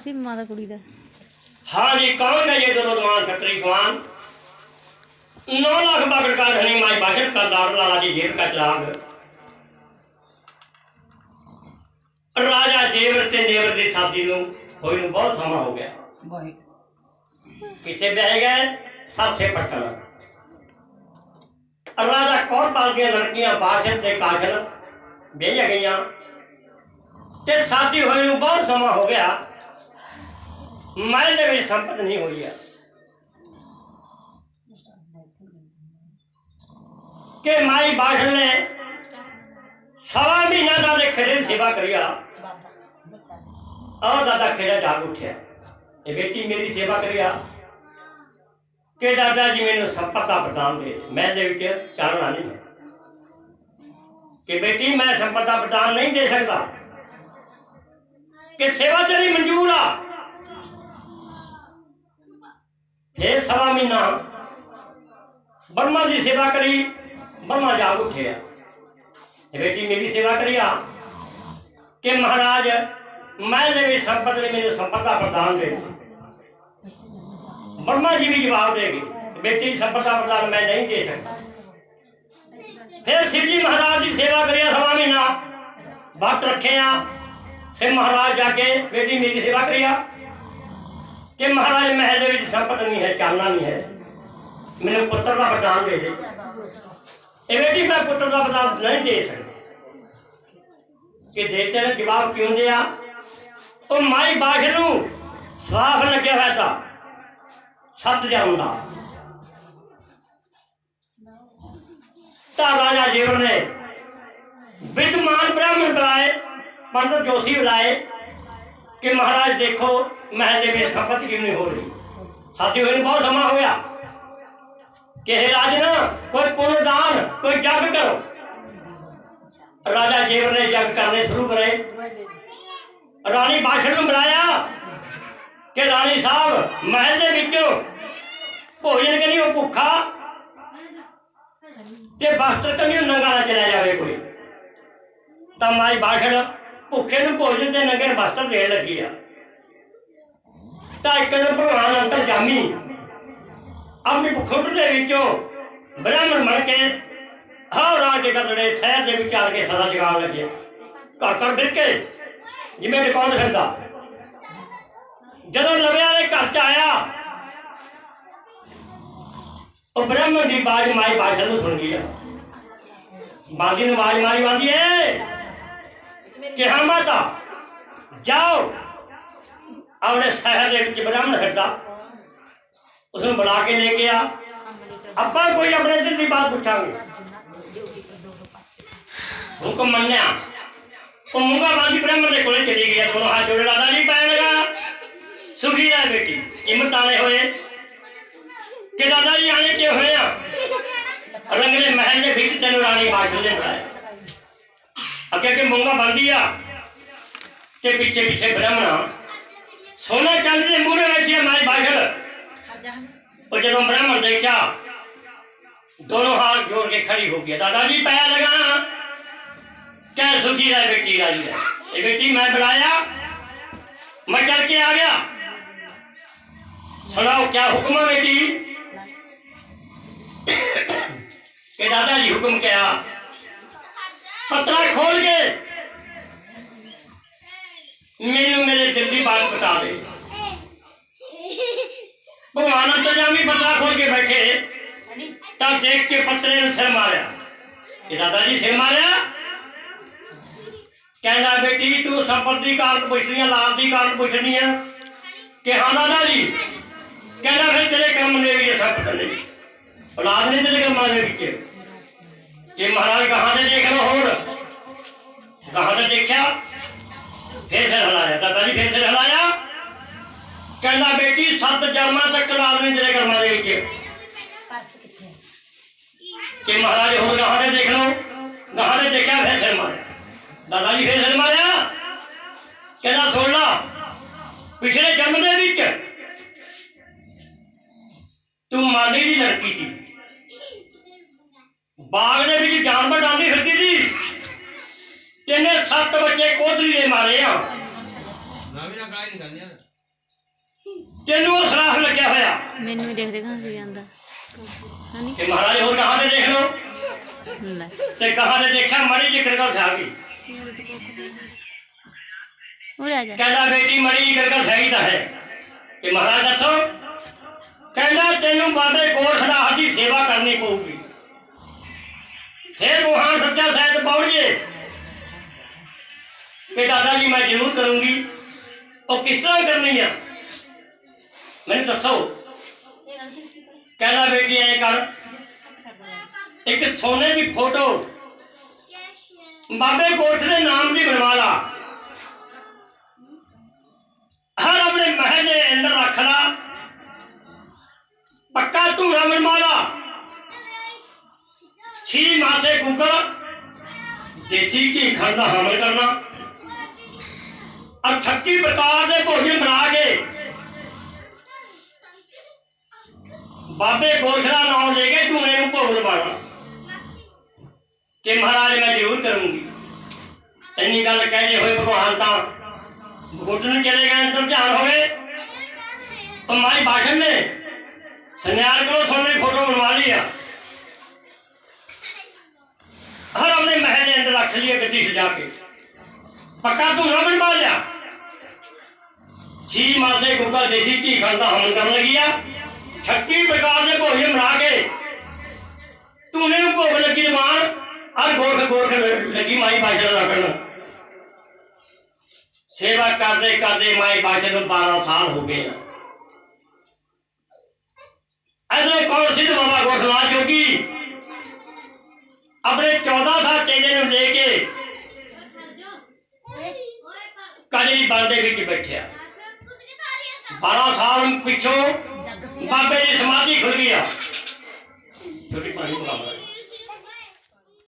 ਸੀ ਮਾਂ ਦਾ ਕੁੜੀ ਦਾ ਹਾਂ ਜੀ ਕੌਣ ਹੈ ਇਹ ਨੌਜਵਾਨ ਖੱਤਰੀ ਖਵਾਨ 9 ਲੱਖ ਬਾਗੜ ਕਾ ਧਨੀ ਮਾਈ ਬਾਹਰ ਕਾ ਦਾੜ ਲਾਲਾ ਜੀ ਜੇਬ ਕਾ ਚਰਾਗ ਰਾਜਾ ਜੇਵਰ ਤੇ ਨੇਵਰ ਦੀ ਸਾਦੀ ਨੂੰ ਹੋਈ ਨੂੰ ਬਹੁਤ ਸਮਾਂ ਹੋ ਗਿਆ ਬਾਈ ਕਿੱਥੇ ਬਹਿ ਗਏ ਸਾਥੇ ਪੱਟਣ ਰਾਜਾ ਕੌਰ ਪਾਲ ਦੀਆਂ ਲੜਕੀਆਂ ਬਾਸ਼ਰ ਤੇ ਕਾਸ਼ਲ ਬਹਿ ਗਈਆਂ ਤੇ ਸਾਦੀ ਹੋਈ ਨੂੰ ਬਹੁਤ ਸਮਾਂ ਹੋ ਗਿਆ मैं ने मेरी संपत्त नहीं हुई है। के माई बाढ़ ने सवा महीना दादा खेड़े सेवा करी और दादा खेड़ा जाग उठा। ये बेटी मेरी सेवा करी के दादा जी मैंने संपत्ता प्रदान दे मैं देवी चालना नहीं है। कि बेटी, मैं संपदा प्रदान नहीं दे सकता कि सेवा तेरी मंजूर आ। फिर सवा महीना ब्रह्मा जी सेवा करी ब्रह्मा जाग उठे। बेटी, मेरी सेवा करिया, कि महाराज, मैं देवी संपत ने मेरे संपत प्रदान दे ब्रह्मा जी भी जवाब देगी बेटी संपत प्रदान मैं नहीं दे सकता फिर शिव जी महाराज की सेवा करिया सवा महीना वक्त रखे हैं फिर महाराज जाके बेटी, मेरी सेवा करिया। ਕੇ ਬੇਟੀ ਮੇਰੀ ਸੇਵਾ ਕਰਿਆ ਕਿ ਮਹਾਰਾਜ ਮਹਿਲ ਦੇ ਵਿੱਚ ਸੰਪਤ ਨਹੀਂ ਹੈ ਚਾਲਣਾ ਨਹੀਂ ਹੈ ਮੈਨੂੰ ਪੁੱਤਰ ਦਾ ਵਰਦਾਨ ਦੇ ਦੇ ਇਹ ਬੇਟੀ ਮੈਂ ਪੁੱਤਰ ਦਾ ਵਰਦਾਨ ਨਹੀਂ ਦੇ ਸਕਦਾ ਕਿ ਦੇਵਤੇ ਨੇ ਜਵਾਬ ਕਿਉਂ ਦਿਆ ਉਹ ਮਾਈ ਬਾਸ਼ ਨੂੰ ਸਰਾਫ ਲੱਗਿਆ ਹੋਇਆ ਤਾਂ ਸੱਤ ਜਨਮ ਦਾ ਤਾਂ ਰਾਜਾ ਜੀਵਨ ਨੇ ਵਿਦਮਾਨ ਬ੍ਰਾਹਮਣ ਬੁਲਾਏ ਪੰਡਤ ਜੋਸ਼ੀ ਬੁਲਾਏ कि महाराज देखो, मैं देवे क्यों नहीं हो रही साथी बहन बहुत समा हो गया। कि हे राजना कोई पुनर्दान कोई जग करो। राजा जेवर ने जग करने शुरू करे। रानी बाशन ने बुलाया कि, रानी साहब, महल के बिचों भोजन करियो भुखा ते वस्त्र करियो नंगा ना चला जाए कोई। तो माई बाशन ਚਲਾ ਜਾਵੇ ਕੋਈ ਤਾਂ ਮਾਈ ਬਾਸ਼ਰ ਭੁੱਖੇ ਨੂੰ ਭੋਜਨ ਤੇ ਨੰਗੇ ਨੂੰ ਬਸਤਰ ਦੇਣ ਲੱਗੀ ਆ ਤਾਂ ਇੱਕ ਦਿਨ ਭਗਵਾਨ ਅੰਤਰ ਜਾਮੀ ਆਪਣੀ ਭੁੱਖੁੱਟ ਦੇ ਵਿੱਚੋਂ ਬ੍ਰਾਹਮਣ ਬਣ ਕੇ ਹਰ ਰਾਜ ਦੇ ਕਦੜੇ ਸ਼ਹਿਰ ਦੇ ਵਿੱਚ ਆ ਕੇ ਸਦਾ ਜਗਾਉਣ ਲੱਗੇ ਘਰ ਘਰ ਫਿਰ ਕੇ ਜਿਵੇਂ ਟਿਕਾਉਣ ਫਿਰਦਾ ਜਦੋਂ ਲਵੇ ਵਾਲੇ ਘਰ ਚ ਆਇਆ ਉਹ ਬ੍ਰਾਹਮਣ ਦੀ ਬਾਜ ਮਾਈ ਬਾਸ਼ਾ ਨੂੰ ਸੁਣ ਗਿਆ ਬਾਗੀ ਨੂੰ ਆਵਾਜ਼ ਮਾਰੀ ਬਾਂਦੀ ਏ कि हाँ माता, जाओ। अपने शहर के ब्राह्मण हटा उसने बुला के ले गया अब्बा कोई अपने दिल की बात पूछा हुक्म मनिया वो मुंगाबादी ब्राह्मण के कोले चली गया दोनों हाथ जोड़े दादा जी पाया लगा। सुखी रहा बेटी, हिम्मत आने हुए। कि दादा जी आने क्यों हुए रंगले महल ने भी तेन राणी हाथ ने बुलाया अगे मूँगा बंदिया ते पीछे पीछे ब्राह्मणा सोना चंद के मूहे बैठिया माई बाखल और जो ब्राह्मण देखा दोनों हाथ जोड़ के खड़ी हो गया दादाजी पैर लगा क्या सुखी रहा बेटी राज़ी रहा ये बेटी मैं बुलाया मैं चल के आ गया सुनाओ क्या हुक्म है बेटी दादा दादाजी हुक्म क्या पत्रा खोल के। मेनू मेरे दिल की बात बता दे। भगवान तो अंतर्जामी पत्रा खोल के बैठे। तब देख के पत्रे ने सिर मारिया। दादा जी सिर मारिया? कहना, बेटी, तू संपत्ति कारण पुछनी है, लाभ की कारण पुछनी है? कि हाँ दादा जी कहना, फिर तेरे कर्म ने भी ये सब औलाद ने तेरे कर्म ने भी किया। कि महाराज कहा ने देख लो और कहाँ से देखा फिर से हलाया दादा जी फिर से हलाया कहना, बेटी, सत जन्मा तक लाल ने तेरे कर्मा दे कि महाराज और कहा ने देख लो कहा ने देखा फिर से मारा। दादा जी फिर से मारा। कहना, सुन ला, पिछले जन्म के बीच तू मानी की लड़की थी। ਬਾਗ ਦੇ ਵਿੱਚ ਜਾਨਵਰ ਡਾਂਦੀ ਫਿਰਦੀ ਸੀ। ਤੈਨੇ ਸੱਤ ਬੱਚੇ ਕੋਧਰੀ ਦੇ ਮਾਰੇ ਆ। ਨਾ ਵੀ ਨਾ ਗਾਲੀ ਨਹੀਂ ਕਰਨੀ ਯਾਰ ਤੈਨੂੰ ਉਹ ਸਰਾਖ ਲੱਗਿਆ ਹੋਇਆ। ਮੈਨੂੰ ਹੀ ਦੇਖ ਦੇਖ ਹੱਸੀ ਜਾਂਦਾ। ਹਨੀ? ਕਿ ਮਹਾਰਾਜ ਹੋਰ ਕਹਾਂ ਤੇ ਦੇਖ ਲਓ। ਲੈ ਤੇ ਕਹਾਂ ਤੇ ਦੇਖਿਆ ਮੜੀ ਜੀ ਕਰਕਲ ਖਾ ਗਈ। ਉਰੇ ਆ ਜਾ। ਕਹਿੰਦਾ ਬੇਟੀ ਮੜੀ ਜੀ ਕਰਕਲ ਸਹੀ ਤਾਂ ਹੈ। ਕਿ ਮਹਾਰਾਜ ਦੱਸੋ ਕਹਿੰਦਾ ਤੈਨੂੰ ਬਾਬੇ ਗੋਰਖਨਾਥ ਦੀ ਸੇਵਾ ਕਰਨੀ ਪਊਗੀ। फिर गोहान सत्या शायद तो पहुँचे कि दादाजी मैं ज़रूर करूँगी। और किस तरह करनी है? मैं दसो। कहना बेटी, ऐ कर। एक सोने की फ़ोटो। बाबे कोठ के नाम की बनवा ला। हर अपने महल के अंदर रख ला। पक्का धूरा बनवा छी मासे कुकर देसी की खरदा हमल करना। अब छक्की प्रकार दे भोजन बना के। बाबे गोशरा नाम लेके झूने भोग लगाना कि महाराज, मैं ज़रूर करूँगी। इनी गल कहते हुए भगवान था घुटन चले गए अंतर ध्यान हो गए तो माई भाषण में, सुनियार करो सबने फ़ोटो बनवा लिया। और हमने महल के अंदर रख लिया गड्डी सजा के पक्का तू ना बनवा लिया छी माँ से गुग्गा देसी घी खाना हम करने लगिया छत्ती प्रकार के भोगे बना के तूने भोग लगी मार और गोरख गोरख लगी माई बाशा रखन सेवा करते करते माई बाशा को बारह साल हो गए इधर कौन सिद्ध बाबा गोरखनाथ जोगी अपने चौदह साल चेले लेके कली बंदे बिच बारह साल पिछो बाबे की समाधि खुल गया